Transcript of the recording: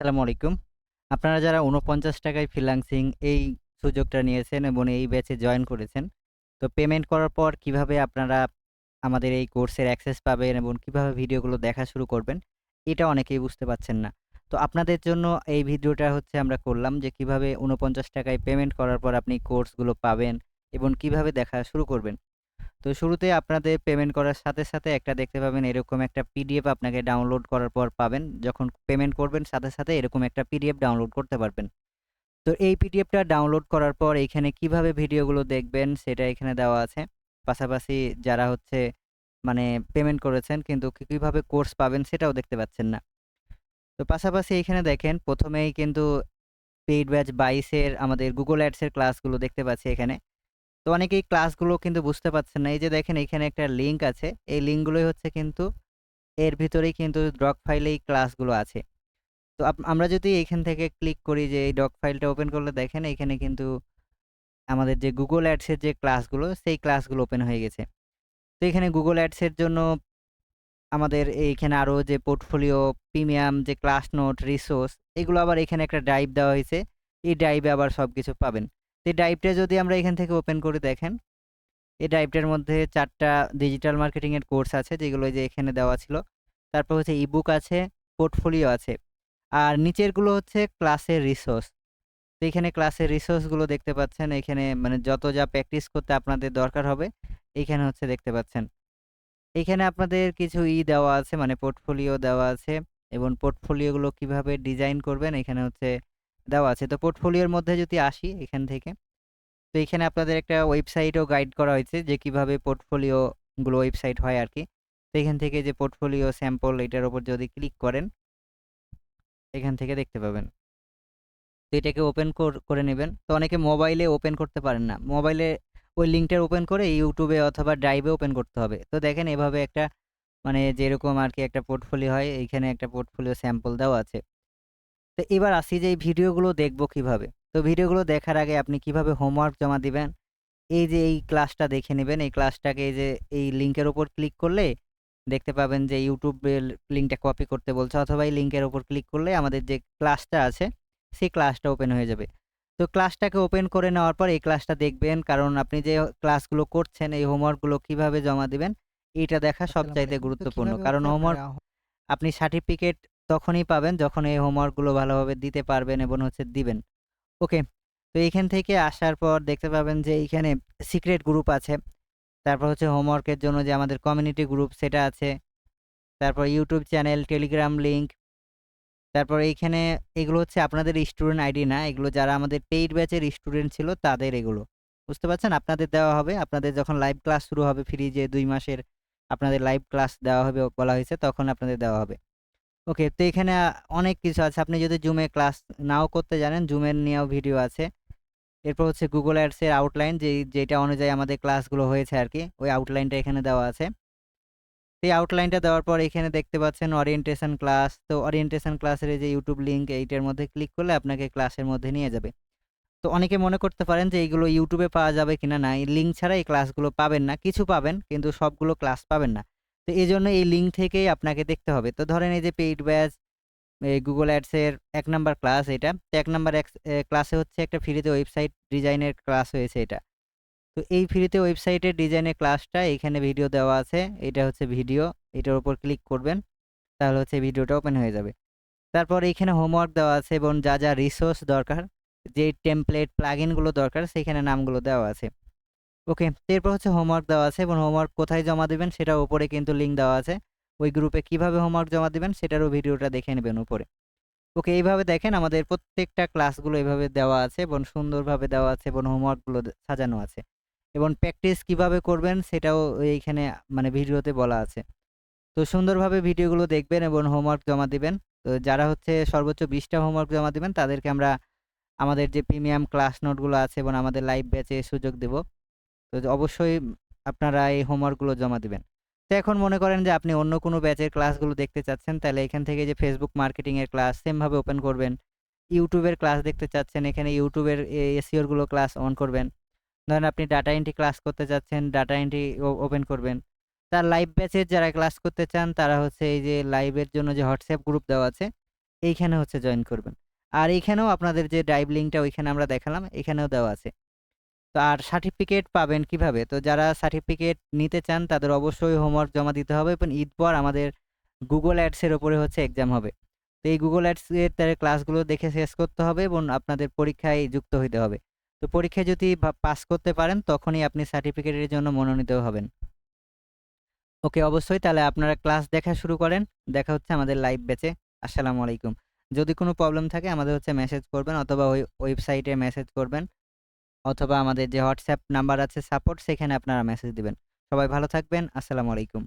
আসসালামু আলাইকুম। আপনারা যারা ৳৪৯ ফ্রিল্যান্সিং এই সুযোগটা নিয়েছেন এবং এই ব্যাচে জয়েন করেছেন, তো পেমেন্ট করার পর কীভাবে আপনারা আমাদের এই কোর্সের অ্যাক্সেস পাবেন এবং কীভাবে ভিডিওগুলো দেখা শুরু করবেন, এটা অনেকেই বুঝতে পারছেন না। তো আপনাদের জন্য এই ভিডিওটা হচ্ছে আমরা করলাম যে কীভাবে ৳৪৯ পেমেন্ট করার পর আপনি কোর্সগুলো পাবেন এবং কীভাবে দেখা শুরু করবেন। তো শুরুতে আপনাদের পেমেন্ট করার সাথে, সাথে একটা দেখতে পাবেন এরকম একটা পিডিএফ আপনাকে ডাউনলোড করার পর পাবেন। যখন পেমেন্ট করবেন সাথে, সাথে এরকম একটা পিডিএফ ডাউনলোড করতে পারবেন। তো এই পিডিএফটা ডাউনলোড করার পর এইখানে কীভাবে ভিডিওগুলো দেখবেন সেটা এখানে দেওয়া আছে। পাশাপাশি যারা হচ্ছে মানে পেমেন্ট করেছেন কিন্তু কীভাবে কোর্স পাবেন সেটাও দেখতে পাচ্ছেন না। তো পাশাপাশি এইখানে দেখেন প্রথমেই কিন্তু পেইড ব্যাচ বাইশের আমাদের গুগল অ্যাডসের ক্লাসগুলো দেখতে পাচ্ছি এখানে। তো অনেকেই ক্লাসগুলো কিন্তু বুঝতে পারছেন না। এই যে দেখেন এখানে একটা লিঙ্ক আছে। এই লিঙ্কগুলোই হচ্ছে কিন্তু এর ভিতরেই কিন্তু ডক ফাইলেই ক্লাসগুলো আছে। তো আমরা যদি এইখান থেকে ক্লিক করি যে এই ডক ফাইলটা ওপেন করলে দেখেন এখানে কিন্তু আমাদের যে গুগল অ্যাডসের যে ক্লাসগুলো সেই ক্লাসগুলো ওপেন হয়ে গেছে। তো এখানে গুগল অ্যাডসের জন্য আমাদের এইখানে আরও যে পোর্টফোলিও, প্রিমিয়াম যে ক্লাস নোট, রিসোর্স এগুলো আবার এখানে একটা ড্রাইভ দেওয়া হয়েছে। এই ড্রাইভে আবার সব কিছু পাবেন। এই ড্রাইভটা যদি আমরা এখান থেকে ওপেন করে দেখেন, এই ড্রাইভটার মধ্যে চারটা ডিজিটাল মার্কেটিংয়ের কোর্স আছে যেগুলো যে এখানে দেওয়া ছিল। তারপর হচ্ছে ইবুক আছে, পোর্টফোলিও আছে। আর নিচেরগুলো হচ্ছে ক্লাসের রিসোর্স। তো এখানে ক্লাসের রিসোর্সগুলো দেখতে পাচ্ছেন। এখানে মানে যত যা প্র্যাকটিস করতে আপনাদের দরকার হবে, এইখানে হচ্ছে দেখতে পাচ্ছেন। এইখানে আপনাদের কিছু ই দেওয়া আছে মানে পোর্টফোলিও দেওয়া আছে এবং পোর্টফোলিওগুলো কীভাবে ডিজাইন করবেন এখানে হচ্ছে দেওয়া আছে। তো পোর্টফোলিওর মধ্যে যদি আসি এখান থেকে, তো এখানে আপনাদের একটা ওয়েবসাইটও গাইড করা হয়েছে যে কীভাবে পোর্টফোলিও গুলো ওয়েবসাইট হয় আর কি তো এখান থেকে যে পোর্টফোলিও স্যাম্পল এটার উপর যদি ক্লিক করেন এখান থেকে দেখতে পাবেন। তো এটাকে ওপেন কর করে নেবেন তো অনেকে মোবাইলে ওপেন করতে পারেন না। মোবাইলে ওই লিঙ্কটা ওপেন করে ইউটিউবে অথবা ড্রাইভে ওপেন করতে হবে। তো দেখেন এভাবে একটা মানে যেরকম আর কি একটা পোর্টফোলিও হয় এইখানে একটা পোর্টফোলিও স্যাম্পল দেওয়া আছে। তো এবার আসি যে এই ভিডিওগুলো দেখব কীভাবে? তো ভিডিওগুলো দেখার আগে আপনি কীভাবে হোমওয়ার্ক জমা দিবেন? এই যে এই ক্লাসটা দেখে নেবেন এই ক্লাসটাকে এই যে এই লিঙ্কের ওপর ক্লিক করলে দেখতে পাবেন যে এর লিঙ্কটা কপি করতে বলছে অথবা এই লিঙ্কের ওপর ক্লিক করলে আমাদের যে ক্লাসটা আছে সেই ক্লাসটা ওপেন হয়ে যাবে। তো ক্লাসটাকে ওপেন করে নেওয়ার পর এই ক্লাসটা দেখবেন কারণ আপনি যে ক্লাসগুলো করছেন এই হোমওয়ার্কগুলো কীভাবে জমা দিবেন এটা দেখা সবচাইতে গুরুত্বপূর্ণ। কারণ হোমওয়ার্ক আপনি সার্টিফিকেট তখনই পাবেন যখন এই হোমওয়ার্কগুলো ভালোভাবে দিতে পারবেন এবং হচ্ছে দিবেন। ওকে। তো এইখান থেকে আসার পর দেখতে পাবেন যে এইখানে সিক্রেট গ্রুপ আছে। তারপর হচ্ছে হোমওয়ার্কের জন্য যে আমাদের কমিউনিটি গ্রুপ সেটা আছে। তারপর ইউটিউব চ্যানেল, টেলিগ্রাম লিঙ্ক। তারপর এইখানে এগুলো হচ্ছে আপনাদের স্টুডেন্ট আইডি না। এগুলো যারা আমাদের পেইড ব্যাচের স্টুডেন্ট ছিল তাদের এগুলো। বুঝতে পারছেন? আপনাদের দেওয়া হবে। আপনাদের যখন লাইভ ক্লাস শুরু হবে ফ্রি যে দুই মাসের আপনাদের লাইভ ক্লাস দেওয়া হবে বলা হয়েছে তখন আপনাদের দেওয়া হবে। ওকে। তো এখানে অনেক কিছু আছে। আপনি যদি জুমে ক্লাস নাও করতে জানেন জুমের নিয়েও ভিডিও আছে। এরপর হচ্ছে গুগল অ্যাডসের আউটলাইন যেই যেটা অনুযায়ী আমাদের ক্লাসগুলো হয়েছে আর কি ওই আউটলাইনটা এখানে দেওয়া আছে। এই আউটলাইনটা দেওয়ার পর এখানে দেখতে পাচ্ছেন ওরিয়েন্টেশন ক্লাস। তো ওরিয়েন্টেশন ক্লাসের এই যে ইউটিউব লিঙ্ক এইটার মধ্যে ক্লিক করলে আপনাকে ক্লাসের মধ্যে নিয়ে যাবে। তো অনেকে মনে করতে পারেন যে এইগুলো ইউটিউবে পাওয়া যাবে কিনা? না, এই লিঙ্ক ছাড়া এই ক্লাসগুলো পাবেন না। কিছু পাবেন কিন্তু সবগুলো ক্লাস পাবেন না। তো এই জন্য এই লিঙ্ক থেকেই আপনাকে দেখতে হবে। তো ধরেন এই যে পেইড ব্যাচ Ads এর ১ নাম্বার ক্লাস এটা। তো এক নাম্বার ক্লাসে হচ্ছে একটা ফ্রিতে ওয়েবসাইট ডিজাইনের ক্লাস হয়েছে এটা। তো এই ফ্রিতে ওয়েবসাইটের ডিজাইনের ক্লাসটা এখানে ভিডিও দেওয়া আছে। এটা হচ্ছে ভিডিও। এটার উপর ক্লিক করবেন। তাহলে হচ্ছে ভিডিওটা ওপেন হয়ে যাবে। তারপর এইখানে হোমওয়ার্ক দেওয়া আছে এবং যা, যা রিসোর্স দরকার, যে টেমপ্লেট, প্লাগইনগুলো দরকার সেখানে নামগুলো দেওয়া আছে। ওকে। এরপর হচ্ছে হোমওয়ার্ক দেওয়া আছে এবং হোমওয়ার্ক কোথায় জমা দিবেন সেটার উপরে কিন্তু লিঙ্ক দেওয়া আছে। ওই গ্রুপে কীভাবে হোমওয়ার্ক জমা দিবেন সেটারও ভিডিওটা দেখে নেবেন উপরে। ওকে, এইভাবে দেখেন আমাদের প্রত্যেকটা ক্লাসগুলো এইভাবে দেওয়া আছে এবং সুন্দরভাবে দেওয়া আছে এবং হোমওয়ার্কগুলো সাজানো আছে। এবং প্র্যাকটিস কীভাবে করবেন সেটাও এইখানে মানে ভিডিওতে বলা আছে। তো সুন্দরভাবে ভিডিওগুলো দেখবেন এবং হোমওয়ার্ক জমা দিবেন। তো যারা হচ্ছে সর্বোচ্চ ২০ টা হোমওয়ার্ক জমা দিবেন তাদেরকে আমরা আমাদের যে প্রিমিয়াম ক্লাস নোটগুলো আছে এবং আমাদের লাইভ ব্যাচে সুযোগ দেব। তো অবশ্যই আপনারা এই হোমওয়ার্কগুলো জমা দিবেন। তো এখন মনে করেন যে আপনি অন্য কোনো ব্যাচের ক্লাসগুলো দেখতে চাচ্ছেন তাহলে এখান থেকে যে ফেসবুক মার্কেটিংয়ের ক্লাস সেমভাবে ওপেন করবেন। ইউটিউবের ক্লাস দেখতে চাচ্ছেন এখানে ইউটিউবের এর এ SEO ক্লাস অন করবেন। ধরেন আপনি ডাটা এন্ট্রি ক্লাস করতে চাচ্ছেন, ডাটা এন্ট্রি ওপেন করবেন। তার লাইভ ব্যাচের যারা ক্লাস করতে চান তারা হচ্ছে এই যে লাইভের জন্য যে হোয়াটসঅ্যাপ গ্রুপ দেওয়া আছে, এইখানে হচ্ছে জয়েন করবেন। আর এইখানেও আপনাদের যে ড্রাইভ লিঙ্কটা ওইখানে আমরা দেখালাম, এখানেও দেওয়া আছে। তো আর সার্টিফিকেট পাবেন কীভাবে? তো যারা সার্টিফিকেট নিতে চান, তাদের অবশ্যই হোমওয়ার্ক জমা দিতে হবে এবং ঈদ পর আমাদের গুগল অ্যাডসের ওপরে হচ্ছে এক্সাম হবে। তো এই গুগল অ্যাডসের তার ক্লাসগুলো দেখে শেষ করতে হবে এবং আপনাদের পরীক্ষায় যুক্ত হইতে হবে। তো পরীক্ষায় যদি পাস করতে পারেন, তখনই আপনি সার্টিফিকেটের জন্য মনোনীত হবেন। ওকে, অবশ্যই তাহলে আপনারা ক্লাস দেখা শুরু করেন। দেখা হচ্ছে আমাদের লাইভ ব্যাচে। আসসালামু আলাইকুম। যদি কোনো প্রবলেম থাকে, আমাদের হচ্ছে মেসেজ করবেন অথবা ওই ওয়েবসাইটে মেসেজ করবেন। অথবা আমাদের যে হোয়াটসঅ্যাপ নাম্বার আছে সাপোর্ট সেখানে আপনারা মেসেজ দিবেন। সবাই ভালো থাকবেন। আসসালামু আলাইকুম।